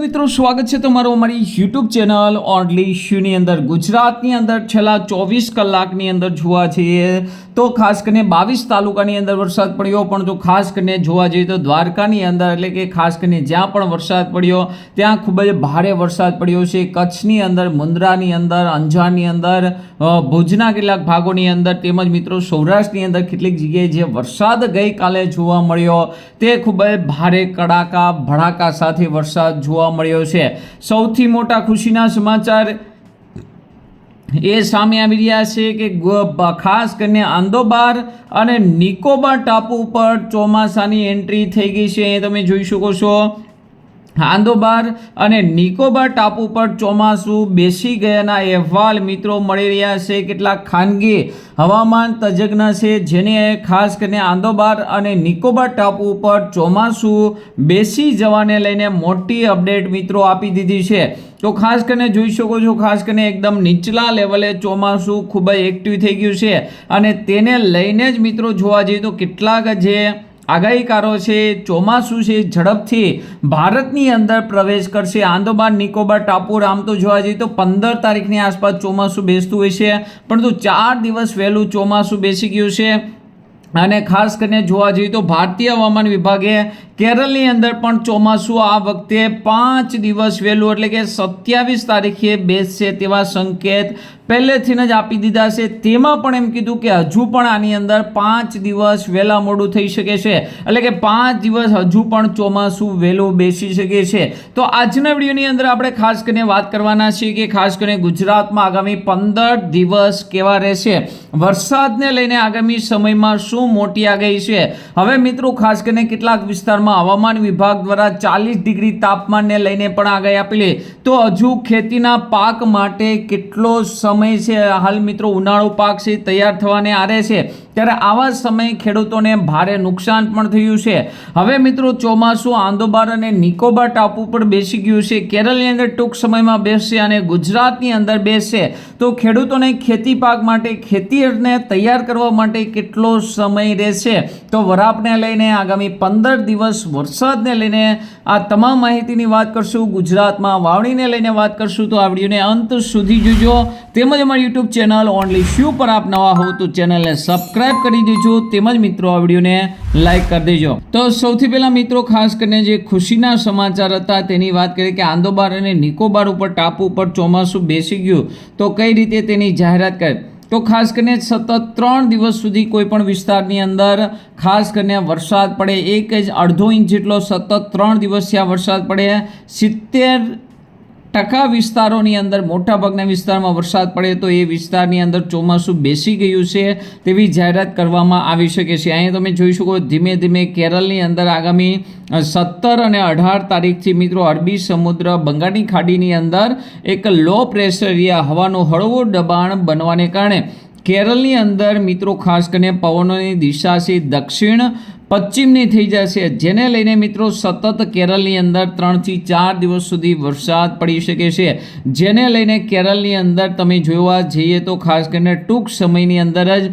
મિત્રો, સ્વાગત છે તમારું અમારી યુટ્યુબ ચેનલ ઓનલી શ્યુની અંદર. ગુજરાતની અંદર છેલ્લા ચોવીસ કલાકની અંદર જોવા જઈએ તો ખાસ કરીને બાવીસ તાલુકાની અંદર વરસાદ પડ્યો, પણ જો ખાસ કરીને જોવા જઈએ તો દ્વારકાની અંદર, એટલે કે ખાસ કરીને જ્યાં પણ વરસાદ પડ્યો, ત્યાં ખૂબ જ ભારે વરસાદ પડ્યો છે. કચ્છની અંદર, મુન્દ્રાની અંદર, અંજારની અંદર ભુજના કેટલાક ભાગોની અંદર તેમજ મિત્રો સૌરાષ્ટ્રની અંદર કેટલીક જગ્યાએ જે વરસાદ ગઈકાલે જોવા મળ્યો, તે ખૂબ જ ભારે કડાકા, ભડાકા સાથે વરસાદ જોવા મળ્યો છે. સૌથી મોટા ખુશીના સમાચાર એ સામે આવી રહ્યા છે કે ખાસ કરીને આંદોબાર અને નિકોબાર ટાપુ પર ચોમાસાની એન્ટ્રી થઈ ગઈ છે. એ તમે જોઈ શકો છો આંદોબાર અને નિકોબાર ટાપુ પર ચોમાસું બેસી ગયાના અહેવાલ મિત્રો મળી રહ્યા છે. કેટલાક ખાનગી હવામાન તજજ્ઞ છે જેને ખાસ કરીને આંદોબાર અને નિકોબાર ટાપુ પર ચોમાસું બેસી જવાને લઈને મોટી અપડેટ મિત્રો આપી દીધી છે. તો ખાસ કરીને જોઈ શકો છો, ખાસ કરીને એકદમ નીચલા લેવલે ચોમાસું ખૂબ જ એક્ટિવ થઈ ગયું છે. અને તેને લઈને જ મિત્રો જોવા જઈએ તો કેટલાક જે આગાહીકારો છે, ચોમાસું છે, ઝડપથી ભારતની અંદર પ્રવેશ કરશે. આંદોબાર નિકોબાર ટાપુ, આમ તો જોવા જઈએ તો પંદર તારીખની આસપાસ ચોમાસું બેસતું હોય છે, પરંતુ ચાર દિવસ વહેલું ચોમાસું બેસી ગયું છે. અને ખાસ કરીને જોવા જઈએ તો ભારતીય હવામાન વિભાગે કેરળની અંદર પણ ચોમાસું આ વખતે પાંચ દિવસ વહેલું, એટલે કે સત્યાવીસ તારીખે બેસશે તેવા સંકેત પહેલેથી જ આપી દીધા છે. તેમાં પણ એમ કીધું કે હજુ પણ આની અંદર પાંચ દિવસ વહેલા મોડું થઈ શકે છે. એટલે કે પાંચ દિવસ હજુ પણ ચોમાસું વહેલું બેસી શકે છે. તો આજના વિડીયોની અંદર આપણે ખાસ કરીને વાત કરવાના છીએ કે ખાસ કરીને ગુજરાતમાં આગામી પંદર દિવસ કેવા રહેશે? વરસાદને લઈને આગામી સમયમાં શું મોટી આગાહી છે? હવે મિત્રો ખાસ કરીને કેટલાક વિસ્તારમાં હવામાન વિભાગ દ્વારા ચાલીસ ડિગ્રી તાપમાનને લઈને પણ આગાહી આપેલી. તો હજુ ખેતીના પાક માટે કેટલો સમય છે. હાલ મિત્રો ઉનાળુ પાક છે તૈયાર થવાને આરે છે. ત્યારે આવા સમયે ખેડૂતોને ભારે નુકસાન પણ થયું છે. હવે મિત્રો ચોમાસું, આંદોબાર અને નિકોબાર ટાપુ પર બેસી ગયું છે. કેરળની અંદર ટૂંક સમયમાં બેસશે અને ગુજરાતની અંદર બેસશે. તો ખેડૂતોને ખેતી પાક માટે ખેતીને તૈયાર કરવા માટે કેટલો સમય રહેશે? તો વરાપને લઈને આગામી પંદર દિવસ વરસાદને લઈને આ તમામ માહિતીની વાત કરશું. ગુજરાતમાં વાવણીને લઈને વાત કરશું. તો આ વિડીયોને અંત સુધી જોજો. તેમજ અમારી યુટ્યુબ ચેનલ ઓનલી શ્યુ પર આપ નવા હો તો ચેનલને સબસ્ક્રાઇબ કરી દેજો, તેમજ મિત્રો આ વિડીયોને લાઇક કરી દેજો. તો સૌથી પહેલાં મિત્રો, ખાસ કરીને જે ખુશીના સમાચાર હતા, તેની વાત કરીએ કે આંદોબાર અને નિકોબાર ઉપર ટાપુ ઉપર ચોમાસું બેસી ગયું. તો કઈ રીતે તેની જાહેરાત કરી? તો ખાસ કરીને સતત ત્રણ દિવસ સુધી કોઈ પણ વિસ્તારની અંદર, ખાસ કરીને વરસાદ પડે, એક જ અડધો ઇંચ જેટલો સતત ત્રણ દિવસ ત્યાં વરસાદ પડે, સિત્તેર ટકા વિસ્તારોની અંદર, મોટાભાગના વિસ્તારમાં વરસાદ પડે તો એ વિસ્તારની અંદર ચોમાસું બેસી ગયું છે તેવી જાહેરાત કરવામાં આવી શકે છે. અહીંયા તમે જોઈ શકો ધીમે ધીમે કેરળની અંદર આગામી સત્તર અને અઢાર તારીખથી મિત્રો અરબી સમુદ્ર, બંગાળની ખાડીની અંદર એક લો પ્રેશર એરિયા હવાનું હળવો દબાણ બનવાને કારણે કેરળની અંદર મિત્રો ખાસ કરીને પવનોની દિશા છે દક્ષિણ પશ્ચિમની થઈ જશે. જેને લઈને મિત્રો સતત કેરળની અંદર ત્રણથી ચાર દિવસ સુધી વરસાદ પડી શકે છે. જેને લઈને કેરળની અંદર તમે જોવા જઈએ તો ખાસ કરીને ટૂંક સમયની અંદર જ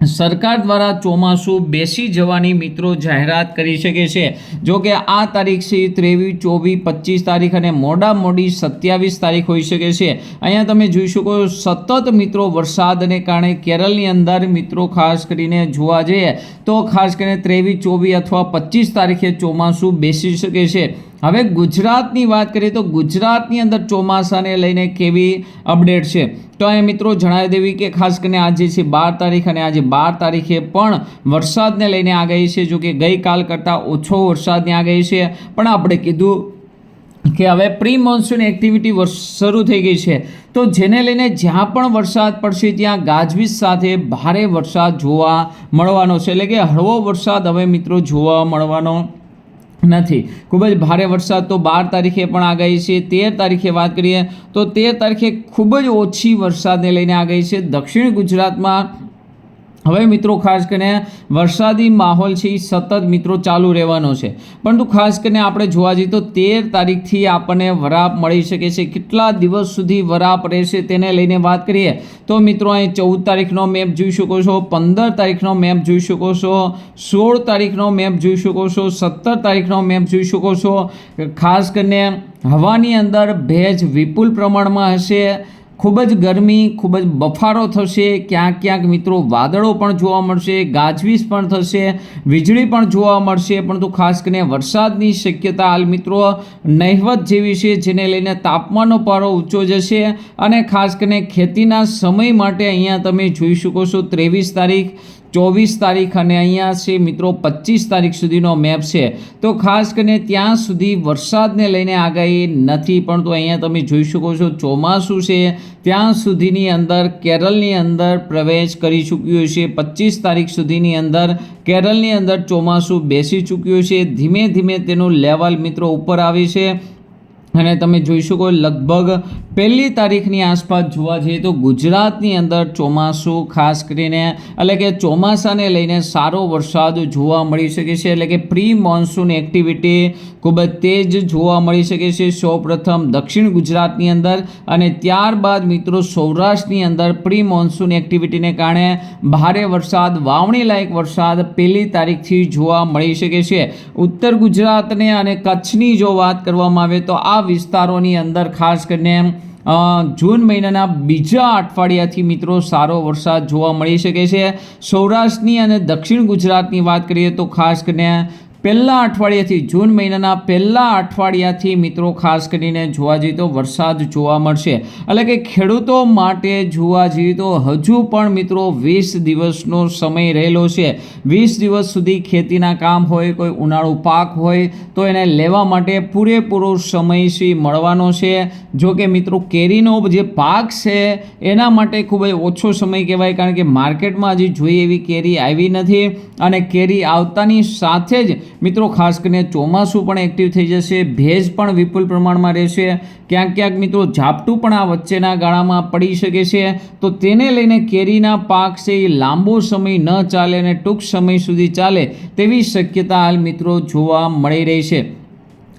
સરકાર દ્વારા ચોમાસું બેસી જવાની મિત્રો જાહેરાત કરી શકે છે. જો કે આ તારીખ છે ત્રેવીસ, ચોવીસ, પચીસ તારીખ અને મોડા મોડી સત્યાવીસ તારીખ હોઈ શકે છે. અહીંયા તમે જોઈ શકો સતત મિત્રો વરસાદને કારણે કેરળની અંદર મિત્રો ખાસ કરીને જોવા જઈએ તો ખાસ કરીને ત્રેવીસ, ચોવીસ અથવા પચીસ તારીખે ચોમાસું બેસી શકે છે. હવે ગુજરાતની વાત કરીએ તો ગુજરાતની અંદર ચોમાસાને લઈને કેવી અપડેટ છે? તો એ મિત્રો જણાવી દેવી કે ખાસ કરીને આજે છે બાર તારીખ અને આજે બાર તારીખે પણ વરસાદને લઈને આગાહી છે, જો કે ગઈકાલ કરતાં ઓછો વરસાદની આગાહી છે. પણ આપણે કીધું કે હવે પ્રી મોન્સૂન એક્ટિવિટી શરૂ થઈ ગઈ છે. તો જેને લઈને જ્યાં પણ વરસાદ પડશે ત્યાં ગાજવીજ સાથે ભારે વરસાદ જોવા મળવાનો છે. એટલે કે હળવો વરસાદ હવે મિત્રો જોવા મળવાનો નથી. ખૂબ જ ભારે વરસાદ તો બાર તારીખે પણ આગાહી છે. તેર તારીખે વાત કરીએ તો તેર તારીખે ખૂબ જ ઓછી વરસાદને લઈને આગાહી છે. દક્ષિણ ગુજરાતમાં હવે મિત્રો ખાસ કરીને વરસાદી માહોલ છે એ સતત મિત્રો ચાલુ રહેવાનો છે. પરંતુ ખાસ કરીને આપણે જોવા જઈએ તો તેર તારીખથી આપણને વરાપ મળી શકે છે. કેટલા દિવસ સુધી વરાપ રહેશે તેને લઈને વાત કરીએ તો મિત્રો અહીં ચૌદ તારીખનો મેપ જોઈ શકો છો, પંદર તારીખનો મેપ જોઈ શકો છો, સોળ તારીખનો મેપ જોઈ શકો છો, સત્તર તારીખનો મેપ જોઈ શકો છો. ખાસ કરીને હવાની અંદર ભેજ વિપુલ પ્રમાણમાં હશે. ખૂબ જ ગરમી, ખૂબ જ બફારો થશે, ક્યાંક ક્યાંક મિત્રો વાદળો પણ જોવા મળશે, ગાજવીજ પણ થશે, વીજળી પણ જોવા મળશે, પરંતુ ખાસ કરીને વરસાદની શક્યતા હાલ મિત્રો નહિવત જેવી છે, જેને લઈને તાપમાનનો પારો ઊંચો જશે અને ખાસ કરીને ખેતીના સમય માટે અહીંયા તમે જોઈ શકો છો, ત્રેવીસ તારીખ ચોવીસ તારીખ અને અહીંયા છે મિત્રો પચીસ તારીખ સુધીનો મેપ છે. તો ખાસ કરીને ત્યાં સુધી વરસાદને લઈને આગાહી નથી, પણ તો અહીંયા તમે જોઈ શકો છો ચોમાસું છે. ત્યાં સુધીની અંદર કેરળની અંદર પ્રવેશ કરી ચૂક્યું છે. પચીસ તારીખ સુધીની અંદર કેરળની અંદર ચોમાસું બેસી ચૂક્યું છે. ધીમે ધીમે તેનું લેવલ મિત્રો ઉપર આવે છે. અને તમે જોઈ શકો લગભગ પહેલી તારીખની આસપાસ જોવા જઈએ તો ગુજરાતની અંદર ચોમાસું ખાસ કરીને એટલે કે ચોમાસાને લઈને સારો વરસાદ જોવા મળી શકે છે. એટલે કે પ્રી મોન્સૂન એક્ટિવિટી ખૂબ જ તેજ જોવા મળી શકે છે. સૌપ્રથમ દક્ષિણ ગુજરાતની અંદર અને ત્યારબાદ મિત્રો સૌરાષ્ટ્રની અંદર પ્રી મોન્સૂન એક્ટિવિટીને કારણે ભારે વરસાદ વાવણી લાયક વરસાદ પહેલી તારીખથી જોવા મળી શકે છે. ઉત્તર ગુજરાતને અને કચ્છની જો વાત કરવામાં આવે તો આ વિસ્તારોની અંદર ખાસ કરીને જૂન મહિનાના બીજા અઠવાડિયાથી મિત્રો સારો વરસાદ જોવા મળી શકે છે. સૌરાષ્ટ્રની અને દક્ષિણ ગુજરાતની વાત કરીએ તો ખાસ કરીને પહેલા અઠવાડિયાથી જૂન મહિનાના પહેલાં અઠવાડિયાથી મિત્રો, ખાસ કરીને જોવા જઈએ તો વરસાદ જોવા મળશે. એટલે કે ખેડૂતો માટે જોવા જઈએ તો હજુ પણ મિત્રો વીસ દિવસનો સમય રહેલો છે. વીસ દિવસ સુધી ખેતીના કામ હોય, કોઈ ઉનાળુ પાક હોય, તો એને લેવા માટે પૂરેપૂરો સમય છે મળવાનો છે. જો કે મિત્રો, કેરીનો જે પાક છે, એના માટે ખૂબ જ ઓછો સમય કહેવાય, કારણ કે માર્કેટમાં હજી જોઈએ એવી કેરી આવી નથી. અને કેરી આવતાની સાથે જ મિત્રો, ખાસ કરીને ચોમાસું પણ એક્ટિવ થઈ જશે. ભેજ પણ વિપુલ પ્રમાણમાં રહેશે. ક્યાંક ક્યાંક મિત્રો, ઝાપટું પણ આ વચ્ચેના ગાળામાં પડી શકે છે. તો તેને લઈને કેરીના પાક છે એ લાંબો સમય ન ચાલે અને ટૂંક સમય સુધી ચાલે તેવી શક્યતા હાલ મિત્રો જોવા મળી રહી છે.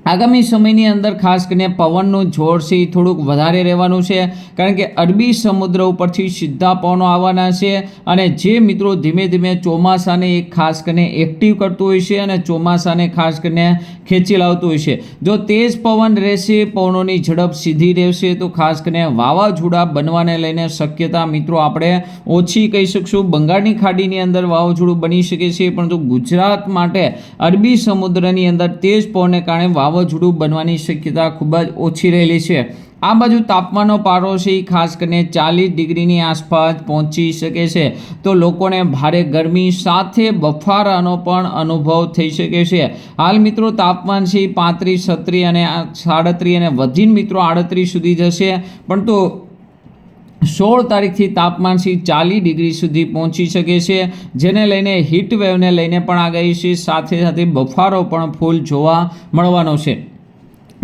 આગામી સમયની અંદર ખાસ કરીને પવનનું જોર છે થોડુંક વધારે રહેવાનું છે, કારણ કે અરબી સમુદ્ર ઉપરથી સીધા પવનો આવવાના છે અને જે મિત્રો ધીમે ધીમે ચોમાસાને એક ખાસ કરીને એક્ટિવ કરતું હોય છે અને ચોમાસાને ખાસ કરીને ખેંચી લાવતું હોય છે. જો તેજ પવન રહેશે, પવનોની ઝડપ સીધી રહેશે, તો ખાસ કરીને વાવાઝોડા બનવાને લઈને શક્યતા મિત્રો આપણે ઓછી કહી શકશું. બંગાળની ખાડીની અંદર વાવાઝોડું બની શકે છે, પરંતુ ગુજરાત માટે અરબી સમુદ્રની અંદર તેજ પવનને કારણે વાવાઝોડું બનવાની શક્યતા ખૂબ જ ઓછી રહેલી છે. આ બાજુ તાપમાનનો પારો છે એ ખાસ કરીને ચાલીસ ડિગ્રીની આસપાસ પહોંચી શકે છે. તો લોકોને ભારે ગરમી સાથે બફારાનો પણ અનુભવ થઈ શકે છે. હાલ મિત્રો તાપમાન છે પાંત્રીસ, છત્રીસ અને સાડત્રીસ અને વધીને મિત્રો આડત્રીસ સુધી જશે. પણ તો સોળ તારીખથી તાપમાન સી ચાલીસ ડિગ્રી સુધી પહોંચી શકે છે, જેને લઈને હીટ વેવને લઈને પણ આગાહી છે. સાથે સાથે બફારો પણ ફૂલ જોવા મળવાનો છે.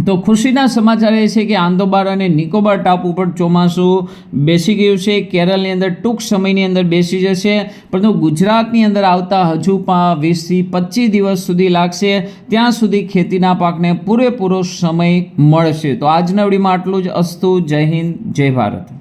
તો ખુશીના સમાચાર એ છે કે આંદોબાર અને નિકોબાર ટાપુ પર ચોમાસું બેસી ગયું છે. કેરળની અંદર ટૂંક સમયની અંદર બેસી જશે, પરંતુ ગુજરાતની અંદર આવતા હજુ વીસથી પચીસ દિવસ સુધી લાગશે. ત્યાં સુધી ખેતીના પાકને પૂરેપૂરો સમય મળશે. તો આજના વિડીયોમાં આટલું જ. અસ્તુ, જય હિન્દ, જય ભારત.